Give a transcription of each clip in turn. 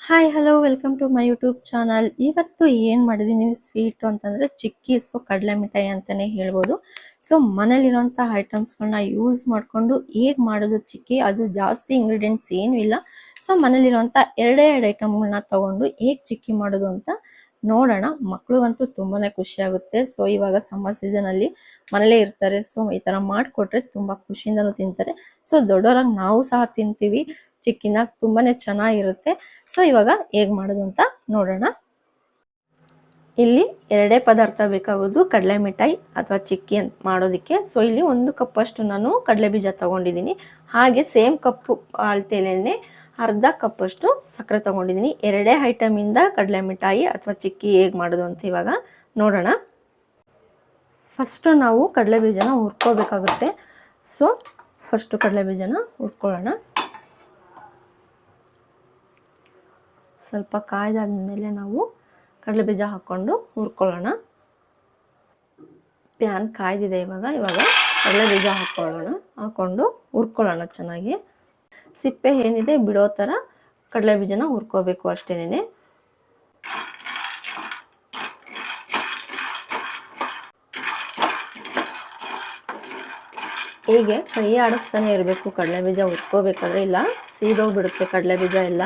Hi hello welcome to my YouTube channel ಇವತ್ತು ಏನು ಮಾಡಿದ್ದೀನಿ ಸ್ವೀಟು ಅಂತಂದರೆ ಚಿಕ್ಕಿ ಸೊ ಕಡಲೆ ಮಿಠಾಯಿ ಅಂತಲೇ ಹೇಳ್ಬೋದು. ಸೊ ಮನೇಲಿರೋಂಥ ಐಟಮ್ಸ್ಗಳನ್ನ ಯೂಸ್ ಮಾಡಿಕೊಂಡು ಹೇಗೆ ಮಾಡೋದು ಚಿಕ್ಕಿ, ಅದು ಜಾಸ್ತಿ ಇಂಗ್ರೀಡಿಯೆಂಟ್ಸ್ ಏನೂ ಇಲ್ಲ. ಸೊ ಮನೇಲಿರುವಂಥ ಎರಡೇ ಎರಡು ಐಟಮ್ಗಳನ್ನ ತೊಗೊಂಡು ಹೇಗೆ ಚಿಕ್ಕಿ ಮಾಡೋದು ಅಂತ ನೋಡೋಣ. ಮಕ್ಳಿಗಂತೂ ತುಂಬಾ ಖುಷಿ ಆಗುತ್ತೆ ಸೊ ಇವಾಗ ಸಮ್ಮರ್ ಸೀಸನಲ್ಲಿ ಮನೇಲೇ ಇರ್ತಾರೆ. ಸೊ ಈ ತರ ಮಾಡಿಕೊಟ್ರೆ ತುಂಬಾ ಖುಷಿಯಿಂದನೂ ತಿಂತಾರೆ. ಸೊ ದೊಡ್ಡವರಾಗಿ ನಾವು ಸಹ ತಿಂತೀವಿ. ಚಿಕ್ಕಿನ ತುಂಬಾನೇ ಚೆನ್ನಾಗಿರುತ್ತೆ. ಸೊ ಇವಾಗ ಹೇಗ್ ಮಾಡೋದು ಅಂತ ನೋಡೋಣ. ಇಲ್ಲಿ ಎರಡೇ ಪದಾರ್ಥ ಬೇಕಾಗೋದು. ಕಡಲೆ ಮಿಠಾಯಿ ಅಥವಾ ಚಿಕ್ಕಿ ಅಂತ ಮಾಡೋದಕ್ಕೆ. ಸೊ ಇಲ್ಲಿ ಒಂದು ಕಪ್ಪಷ್ಟು ನಾನು ಕಡಲೆ ಬೀಜ ತಗೊಂಡಿದ್ದೀನಿ. ಹಾಗೆ ಸೇಮ್ ಕಪ್ಪು ಅಳತೆಯಲ್ಲೇ ಅರ್ಧ ಕಪ್ಪಷ್ಟು ಸಕ್ಕರೆ ತಗೊಂಡಿದ್ದೀನಿ. ಎರಡೇ ಐಟಮಿಂದ ಕಡಲೆ ಮಿಠಾಯಿ ಅಥವಾ ಚಿಕ್ಕಿ ಹೇಗೆ ಮಾಡೋದು ಅಂತ ಇವಾಗ ನೋಡೋಣ. ಫಸ್ಟು ನಾವು ಕಡಲೆ ಬೀಜನ ಹುರ್ಕೋಬೇಕಾಗುತ್ತೆ. ಸೊ ಫಸ್ಟು ಕಡಲೆ ಬೀಜನ ಹುರ್ಕೊಳ್ಳೋಣ. ಸ್ವಲ್ಪ ಕಾಯ್ದಾದ ಮೇಲೆ ನಾವು ಕಡಲೆ ಬೀಜ ಹಾಕ್ಕೊಂಡು ಹುರ್ಕೊಳ್ಳೋಣ. ಪ್ಯಾನ್ ಕಾಯ್ದಿದೆ ಇವಾಗ. ಇವಾಗ ಕಡಲೆ ಬೀಜ ಹಾಕ್ಕೊಳ್ಳೋಣ. ಹಾಕ್ಕೊಂಡು ಹುರ್ಕೊಳ್ಳೋಣ ಚೆನ್ನಾಗಿ. ಸಿಪ್ಪೆ ಏನಿದೆ ಬಿಡೋ ಥರ ಕಡಲೆ ಬೀಜನ ಹುರ್ಕೋಬೇಕು ಅಷ್ಟೇನೆ ಹೀಗೆ ಕೈ ಆಡಿಸ್ತಾನೆ ಇರಬೇಕು, ಕಡಲೆ ಬೀಜ ಹುರ್ಕೋಬೇಕಾದ್ರೆ ಇಲ್ಲ ಸೀದೋಗ್ಬಿಡುತ್ತೆ ಕಡಲೆ ಬೀಜ ಎಲ್ಲ.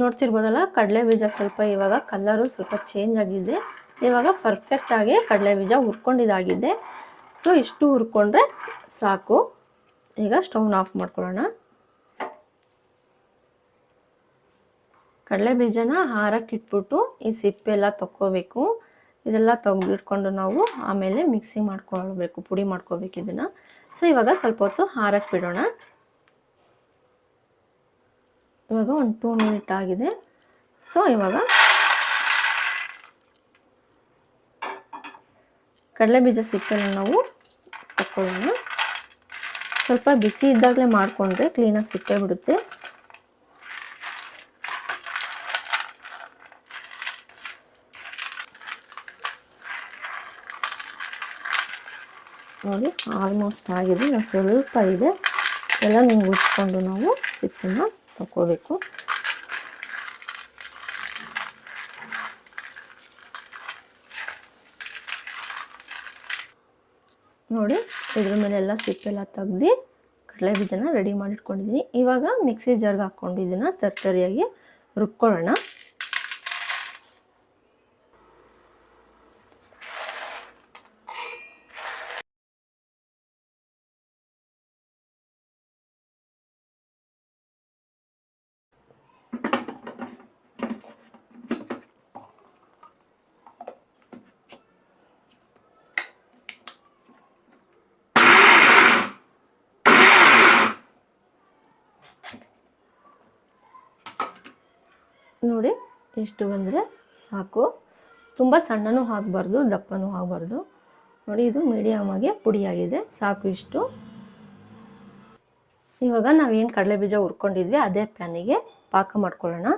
ನೋಡ್ತಿರ್ಬೋದಲ್ಲ, ಕಡಲೆ ಬೀಜ ಸ್ವಲ್ಪ ಇವಾಗ ಕಲ್ಲರು ಸ್ವಲ್ಪ ಚೇಂಜ್ ಆಗಿದೆ. ಇವಾಗ ಪರ್ಫೆಕ್ಟಾಗಿ ಕಡಲೆ ಬೀಜ ಹುರ್ಕೊಂಡಿದ್ದಾಗಿದೆ. ಸೊ ಇಷ್ಟು ಹುರ್ಕೊಂಡ್ರೆ ಸಾಕು. ಈಗ ಸ್ಟವ್ನ ಆಫ್ ಮಾಡ್ಕೊಳ್ಳೋಣ. ಕಡಲೆ ಬೀಜನ ಹಾರಕ್ಕೆ ಇಟ್ಬಿಟ್ಟು ಈ ಸಿಪ್ಪೆ ಎಲ್ಲ ತಕ್ಕೋಬೇಕು. ಇದೆಲ್ಲ ತೆಗೆದಿಟ್ಕೊಂಡು ನಾವು ಆಮೇಲೆ ಮಿಕ್ಸಿ ಮಾಡ್ಕೊಳ್ಬೇಕು, ಪುಡಿ ಮಾಡ್ಕೋಬೇಕು ಇದನ್ನು. ಸೊ ಇವಾಗ ಸ್ವಲ್ಪ ಹೊತ್ತು ಹಾರಕ್ಕೆ ಬಿಡೋಣ. ಇವಾಗ ಒಂದು ಟೂ ಮಿನಿಟ್ ಆಗಿದೆ. ಸೊ ಇವಾಗ ಕಡಲೆ ಬೀಜ ಸಿಕ್ಕಲ್ಲ ನಾವು ತಕ್ಕೊಳ್ಳೋಣ. ಸ್ವಲ್ಪ ಬಿಸಿ ಇದ್ದಾಗಲೇ ಮಾಡಿಕೊಂಡ್ರೆ ಕ್ಲೀನಾಗಿ ಸಿಕ್ಕೇ ಬಿಡುತ್ತೆ. ನೋಡಿ ಆಲ್ಮೋಸ್ಟ್ ಆಗಿದೆ. ಸ್ವಲ್ಪ ಇದೆ. ಎಲ್ಲ ನೀವು ಉಜ್ಕೊಂಡು ನಾವು ಸಿಪ್ಪನ್ನು ತಗೋಬೇಕು ನೋಡಿ ಇದ್ರ ಮೇಲೆಲ್ಲ ಸಿಪ್ಪೆಲ್ಲ ತೆಗ್ದು ಕಡಲೆ ಬೀಜನ ರೆಡಿ ಮಾಡಿಟ್ಕೊಂಡಿದ್ದೀನಿ. ಇವಾಗ ಮಿಕ್ಸಿ ಜಾರ್ಗೆ ಹಾಕ್ಕೊಂಡು ಇದನ್ನು ತರ್ತರಿಯಾಗಿ ರುಬ್ಕೊಳ್ಳೋಣ. ನೋಡಿ, ಎಷ್ಟು ಬಂದರೆ ಸಾಕು. ತುಂಬ ಸಣ್ಣನೂ ಹಾಕಬಾರ್ದು ದಪ್ಪನೂ ಆಗಬಾರ್ದು. ನೋಡಿ, ಇದು ಮೀಡಿಯಮಾಗಿ ಪುಡಿಯಾಗಿದೆ, ಸಾಕು ಇಷ್ಟು. ಇವಾಗ ನಾವೇನು ಕಡಲೆ ಬೀಜ ಹುರ್ಕೊಂಡಿದ್ವಿ, ಅದೇ ಪ್ಯಾನಿಗೆ ಪಾಕ ಮಾಡ್ಕೊಳ್ಳೋಣ.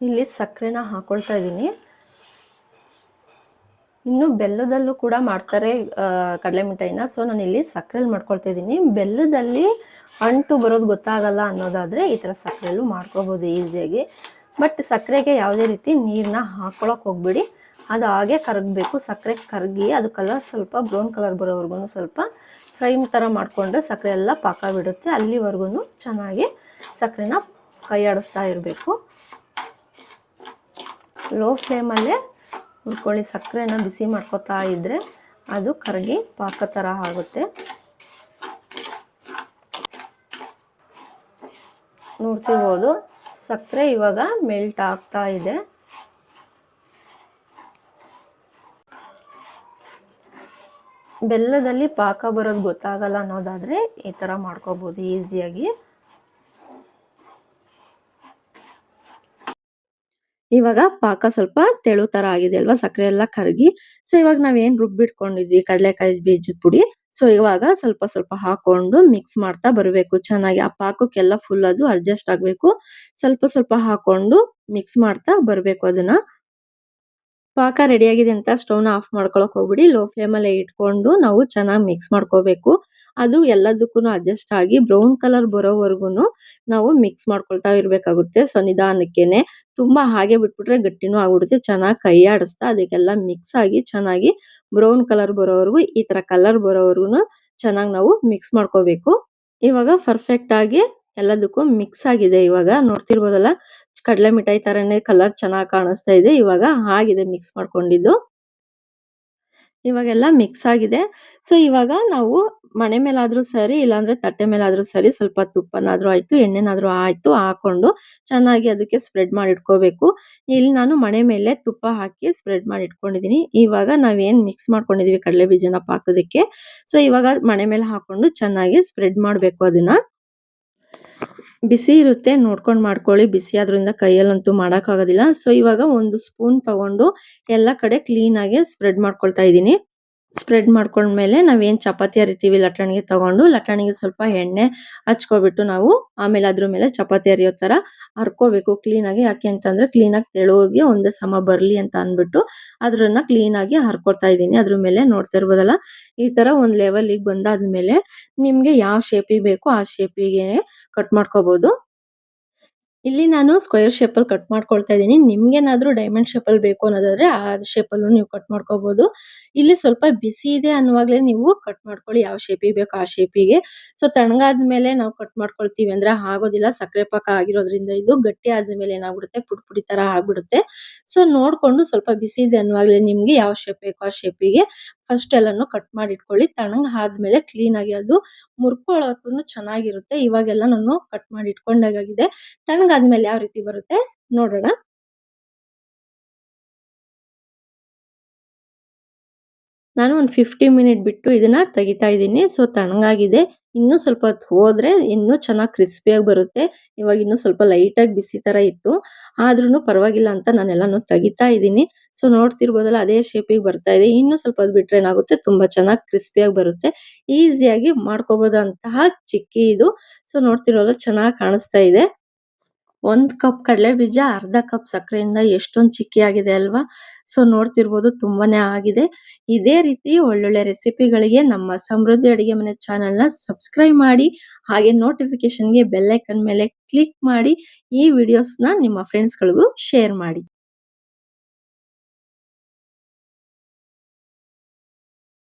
ಇಲ್ಲಿ ಸಕ್ಕರೆನ ಹಾಕ್ಕೊಳ್ತಾ ಇದ್ದೀನಿ. ಇನ್ನು ಬೆಲ್ಲದಲ್ಲೂ ಕೂಡ ಮಾಡ್ತಾರೆ ಕಡಲೆ ಮಿಠಾಯಿನ ಸೊ ನಾನು ಇಲ್ಲಿ ಸಕ್ಕರೆಲಿ ಮಾಡ್ಕೊಳ್ತಾ ಇದ್ದೀನಿ ಬೆಲ್ಲದಲ್ಲಿ ಅಂಟು ಬರೋದು ಗೊತ್ತಾಗಲ್ಲ ಅನ್ನೋದಾದರೆ ಈ ಥರ ಸಕ್ಕರೆಲ್ಲೂ ಮಾಡ್ಕೋಬೋದು ಈಸಿಯಾಗಿ. ಬಟ್ ಸಕ್ಕರೆಗೆ ಯಾವುದೇ ರೀತಿ ನೀರನ್ನ ಹಾಕ್ಕೊಳಕ್ಕೆ ಹೋಗ್ಬಿಡಿ. ಅದು ಹಾಗೆ ಕರಗಬೇಕು. ಸಕ್ಕರೆ ಕರಗಿ, ಅದು ಕಲರ್ ಸ್ವಲ್ಪ ಬ್ರೌನ್ ಕಲರ್ ಬರೋವರೆಗೂ ಸ್ವಲ್ಪ ಫ್ರೈ ಥರ ಮಾಡಿಕೊಂಡ್ರೆ ಸಕ್ಕರೆ ಎಲ್ಲ ಪಾಕ ಬಿಡುತ್ತೆ. ಅಲ್ಲಿವರೆಗೂ ಚೆನ್ನಾಗಿ ಸಕ್ಕರೆನ ಕೈಯಾಡಿಸ್ತಾ ಇರಬೇಕು. ಲೋ ಫ್ಲೇಮಲ್ಲೇ ಹುರ್ಕೊಳ್ಳಿ. ಸಕ್ಕರೆನ ಬಿಸಿ ಮಾಡ್ಕೋತಾ ಇದ್ದರೆ ಅದು ಕರಗಿ ಪಾಕ ಥರ ಆಗುತ್ತೆ. ನೋಡ್ತಿರ್ಬೋದು ಸಕ್ಕರೆ ಇವಾಗ ಮೆಲ್ಟ್ ಆಗ್ತಾ ಇದೆ. ಬೆಲ್ಲದಲ್ಲಿ ಪಾಕ ಬರೋದು ಗೊತ್ತಾಗಲ್ಲ ಅನ್ನೋದಾದರೆ ಈ ಥರ ಮಾಡ್ಕೋಬೋದು ಈಸಿಯಾಗಿ. ಇವಾಗ ಪಾಕ ಸ್ವಲ್ಪ ತೆಳು ತರ ಆಗಿದೆ ಅಲ್ವಾ? ಸಕ್ಕರೆ ಎಲ್ಲ ಕರಗಿ. ಸೊ ಇವಾಗ ನಾವೇನ್ ರುಬ್ಬಿಟ್ಕೊಂಡಿದ್ವಿ ಕಡಲೆಕಾಯಿ ಬೀಜದ ಪುಡಿ. ಸೊ ಇವಾಗ ಸ್ವಲ್ಪ ಸ್ವಲ್ಪ ಹಾಕೊಂಡು ಮಿಕ್ಸ್ ಮಾಡ್ತಾ ಬರಬೇಕು. ಚೆನ್ನಾಗಿ ಆ ಪಾಕಕ್ಕೆಲ್ಲ ಫುಲ್ ಅದು ಅಡ್ಜಸ್ಟ್ ಆಗ್ಬೇಕು. ಸ್ವಲ್ಪ ಸ್ವಲ್ಪ ಹಾಕೊಂಡು ಮಿಕ್ಸ್ ಮಾಡ್ತಾ ಬರಬೇಕು ಅದನ್ನ. ಪಾಕ ರೆಡಿ ಆಗಿದೆ ಅಂತ ಸ್ಟವ್ನ ಆಫ್ ಮಾಡ್ಕೊಳಕ್ ಹೋಗ್ಬಿಡಿ. ಲೋ ಫ್ಲೇಮಲ್ಲೇ ಇಟ್ಕೊಂಡು ನಾವು ಚೆನ್ನಾಗಿ ಮಿಕ್ಸ್ ಮಾಡ್ಕೋಬೇಕು. ಅದು ಎಲ್ಲದಕ್ಕೂ ಅಡ್ಜಸ್ಟ್ ಆಗಿ ಬ್ರೌನ್ ಕಲರ್ ಬರೋವರೆಗೂ ನಾವು ಮಿಕ್ಸ್ ಮಾಡ್ಕೊಳ್ತಾ ಇರಬೇಕಾಗುತ್ತೆ ಸೊ ನಿಧಾನಕ್ಕೇನೆ ತುಂಬಾ ಹಾಗೆ ಬಿಟ್ಬಿಟ್ರೆ ಗಟ್ಟಿನೂ ಆಗ್ಬಿಡುತ್ತೆ, ಚೆನ್ನಾಗಿ ಕೈ ಆಡಿಸ್ತಾ ಅದಕ್ಕೆಲ್ಲ ಮಿಕ್ಸ್ ಆಗಿ ಚೆನ್ನಾಗಿ ಬ್ರೌನ್ ಕಲರ್ ಬರೋವರೆಗೂ, ಈ ತರ ಕಲರ್ ಬರೋವರೆಗೂ ಚೆನ್ನಾಗಿ ನಾವು ಮಿಕ್ಸ್ ಮಾಡ್ಕೋಬೇಕು. ಇವಾಗ ಪರ್ಫೆಕ್ಟ್ ಆಗಿ ಎಲ್ಲದಕ್ಕೂ ಮಿಕ್ಸ್ ಆಗಿದೆ ಇವಾಗ. ನೋಡ್ತಿರ್ಬೋದಲ್ಲ, ಕಡಲೆ ಮಿಠಾಯಿ ತರನೇ ಕಲರ್ ಚೆನ್ನಾಗಿ ಕಾಣಿಸ್ತಾ ಇದೆ. ಇವಾಗ ಆಗಿದೆ ಮಿಕ್ಸ್ ಮಾಡ್ಕೊಂಡಿದ್ದು. ಇವಾಗೆಲ್ಲ ಮಿಕ್ಸ್ ಆಗಿದೆ. ಸೊ ಇವಾಗ ನಾವು ಮಣೆ ಮೇಲಾದ್ರೂ ಸರಿ, ಇಲ್ಲಾಂದ್ರೆ ತಟ್ಟೆ ಮೇಲಾದ್ರೂ ಸರಿ ಸ್ವಲ್ಪ ತುಪ್ಪನಾದ್ರೂ ಆಯ್ತು, ಎಣ್ಣೆನಾದ್ರೂ ಆಯ್ತು, ಹಾಕೊಂಡು ಚೆನ್ನಾಗಿ ಅದಕ್ಕೆ ಸ್ಪ್ರೆಡ್ ಮಾಡಿ ಇಟ್ಕೋಬೇಕು ಇಲ್ಲಿ ನಾನು ಮಣೆ ಮೇಲೆ ತುಪ್ಪ ಹಾಕಿ ಸ್ಪ್ರೆಡ್ ಮಾಡಿ ಇಟ್ಕೊಂಡಿದೀನಿ ಇವಾಗ ನಾವೇನ್ ಮಿಕ್ಸ್ ಮಾಡ್ಕೊಂಡಿದೀವಿ ಕಡಲೆ ಬೀಜನ ಪಾಕೋದಕ್ಕೆ. ಸೊ ಇವಾಗ ಮಣೆ ಮೇಲೆ ಹಾಕೊಂಡು ಚೆನ್ನಾಗಿ ಸ್ಪ್ರೆಡ್ ಮಾಡಬೇಕು ಅದನ್ನ. ಬಿಸಿ ಇರುತ್ತೆ, ನೋಡ್ಕೊಂಡು ಮಾಡ್ಕೊಳ್ಳಿ. ಬಿಸಿ ಆದ್ರಿಂದ ಕೈಯಲ್ಲಂತೂ ಮಾಡೋಕ್ಕಾಗೋದಿಲ್ಲ ಸೊ ಇವಾಗ ಒಂದು ಸ್ಪೂನ್ ತಗೊಂಡು ಎಲ್ಲ ಕಡೆ ಕ್ಲೀನಾಗಿ ಸ್ಪ್ರೆಡ್ ಮಾಡ್ಕೊಳ್ತಾ ಇದ್ದೀನಿ. ಸ್ಪ್ರೆಡ್ ಮಾಡ್ಕೊಂಡ್ಮೇಲೆ ನಾವೇನು ಚಪಾತಿ ಹರಿತೀವಿ ಲಟ್ಟಣಿಗೆ ತಗೊಂಡು ಲಟ್ಟಣಿಗೆ ಸ್ವಲ್ಪ ಎಣ್ಣೆ ಹಚ್ಕೊಬಿಟ್ಟು ನಾವು ಆಮೇಲೆ ಅದ್ರ ಮೇಲೆ ಚಪಾತಿ ಅರಿಯೋ ತರ ಹರ್ಕೋಬೇಕು ಕ್ಲೀನಾಗಿ ಯಾಕೆ ಅಂತಂದ್ರೆ ಕ್ಲೀನಾಗಿ ತೆಳುವಾಗಿ ಒಂದೇ ಸಮ ಬರಲಿ ಅಂತ ಅಂದ್ಬಿಟ್ಟು ಅದರನ್ನು ಕ್ಲೀನಾಗಿ ಹರ್ಕೊಡ್ತಾ ಇದ್ದೀನಿ. ಅದ್ರ ಮೇಲೆ ನೋಡ್ತಾ ಇರ್ಬೋದಲ್ಲ, ಈ ತರ ಒಂದ್ ಬಂದಾದ ಮೇಲೆ ನಿಮಗೆ ಯಾವ ಶೇಪಿಗೆ ಬೇಕೋ ಆ ಶೇಪಿಗೆ ಕಟ್ ಮಾಡ್ಕೋಬಹುದು ಇಲ್ಲಿ ನಾನು ಸ್ಕ್ವೇರ್ ಶೇಪ್ ಅಲ್ಲಿ ಕಟ್ ಮಾಡ್ಕೊಳ್ತಾ ಇದ್ದೀನಿ. ನಿಮ್ಗೇನಾದ್ರೂ ಡೈಮಂಡ್ ಶೇಪ್ ಅಲ್ಲಿ ಬೇಕು ಅನ್ನೋದಾದ್ರೆ ಆ ಶೇಪ್ ಅಲ್ಲೂ ನೀವು ಕಟ್ ಮಾಡ್ಕೋಬಹುದು ಇಲ್ಲಿ ಸ್ವಲ್ಪ ಬಿಸಿ ಇದೆ ಅನ್ನುವಾಗಲೇ ನೀವು ಕಟ್ ಮಾಡ್ಕೊಳ್ಳಿ. ಯಾವ ಶೇಪಿಗೆ ಬೇಕೋ ಆ ಶೇಪಿಗೆ ಸೊ ತಣ್ಣಗಾದ್ಮೇಲೆ ನಾವು ಕಟ್ ಮಾಡ್ಕೊಳ್ತೀವಿ ಅಂದ್ರೆ ಆಗೋದಿಲ್ಲ. ಸಕ್ಕರೆ ಪಾಕ ಆಗಿರೋದ್ರಿಂದ ಇದು ಗಟ್ಟಿ ಆದ ಮೇಲೆ ಏನಾಗ್ಬಿಡುತ್ತೆ? ಪುಡಿ ಪುಡಿ ತರ ಆಗ್ಬಿಡುತ್ತೆ. ಸೊ ನೋಡ್ಕೊಂಡು ಸ್ವಲ್ಪ ಬಿಸಿ ಇದೆ ಅನ್ನುವಾಗಲೇ ನಿಮ್ಗೆ ಯಾವ ಶೇಪ್ ಬೇಕು ಆ ಶೇಪಿಗೆ ಫಸ್ಟ್ ಎಲ್ಲಾನು ಕಟ್ ಮಾಡಿ ಇಟ್ಕೊಳ್ಳಿ ತಣ್ಣಗ್ ಆದ್ಮೇಲೆ ಕ್ಲೀನ್ ಆಗಿ ಅದು ಮುರ್ಕೊಳ್ಳೋಕು ಚೆನ್ನಾಗಿರುತ್ತೆ. ಇವಾಗೆಲ್ಲ ನಾನು ಕಟ್ ಮಾಡಿ ಇಟ್ಕೊಂಡಾಗಿದೆ ತಣ್ಣಗಾದ್ಮೇಲೆ ಯಾವ ರೀತಿ ಬರುತ್ತೆ? ನೋಡೋಣ. ನಾನು ಒಂದು ಫಿಫ್ಟಿ ಮಿನಿಟ್ ಬಿಟ್ಟು ಇದನ್ನ ತೆಗಿತಾ ಇದ್ದೀನಿ. ಸೊ ತಣ್ಣಗಾಗಿದೆ. ಇನ್ನೂ ಸ್ವಲ್ಪ ಹೊತ್ತು ಹೋದ್ರೆ ಇನ್ನೂ ಚೆನ್ನಾಗಿ ಕ್ರಿಸ್ಪಿಯಾಗಿ ಬರುತ್ತೆ. ಇವಾಗ ಇನ್ನೂ ಸ್ವಲ್ಪ ಲೈಟಾಗಿ ಬಿಸಿ ತರ ಇತ್ತು. ಆದ್ರೂ ಪರವಾಗಿಲ್ಲ ಅಂತ ನಾನೆಲ್ಲಾನು ತೆಗಿತಾ ಇದ್ದೀನಿ. ಸೊ ನೋಡ್ತಿರ್ಬೋದಲ್ಲ, ಅದೇ ಶೇಪಿಗೆ ಬರ್ತಾ ಇದೆ. ಇನ್ನೂ ಸ್ವಲ್ಪ ಅದು ಬಿಟ್ರೆ ಏನಾಗುತ್ತೆ? ತುಂಬಾ ಚೆನ್ನಾಗಿ ಕ್ರಿಸ್ಪಿಯಾಗಿ ಬರುತ್ತೆ. ಈಸಿಯಾಗಿ ಮಾಡ್ಕೋಬೋದಂತಹ ಚಿಕ್ಕಿ ಇದು. ಸೊ ನೋಡ್ತಿರೋದು ಚೆನ್ನಾಗಿ ಕಾಣಿಸ್ತಾ ಇದೆ. ಒಂದು ಕಪ್ ಕಡಲೆ ಬೀಜ, ಅರ್ಧ ಕಪ್ ಸಕ್ಕರೆಯಿಂದ ಎಷ್ಟೊಂದು ಚಿಕ್ಕಿ ಆಗಿದೆ ಅಲ್ವಾ? ಸೊ ನೋಡ್ತಿರ್ಬೋದು ತುಂಬಾನೇ ಆಗಿದೆ. ಇದೇ ರೀತಿ ಒಳ್ಳೊಳ್ಳೆ ರೆಸಿಪಿಗಳಿಗೆ ನಮ್ಮ ಸಮೃದ್ಧಿ ಅಡುಗೆ ಮನೆ ಚಾನೆಲ್ನ ಸಬ್ಸ್ಕ್ರೈಬ್ ಮಾಡಿ, ಹಾಗೆ ನೋಟಿಫಿಕೇಶನ್ಗೆ ಬೆಲ್ಲೈಕನ್ ಮೇಲೆ ಕ್ಲಿಕ್ ಮಾಡಿ, ಈ ವಿಡಿಯೋಸ್ನ ನಿಮ್ಮ ಫ್ರೆಂಡ್ಸ್ಗಳಿಗೂ ಶೇರ್ ಮಾಡಿ.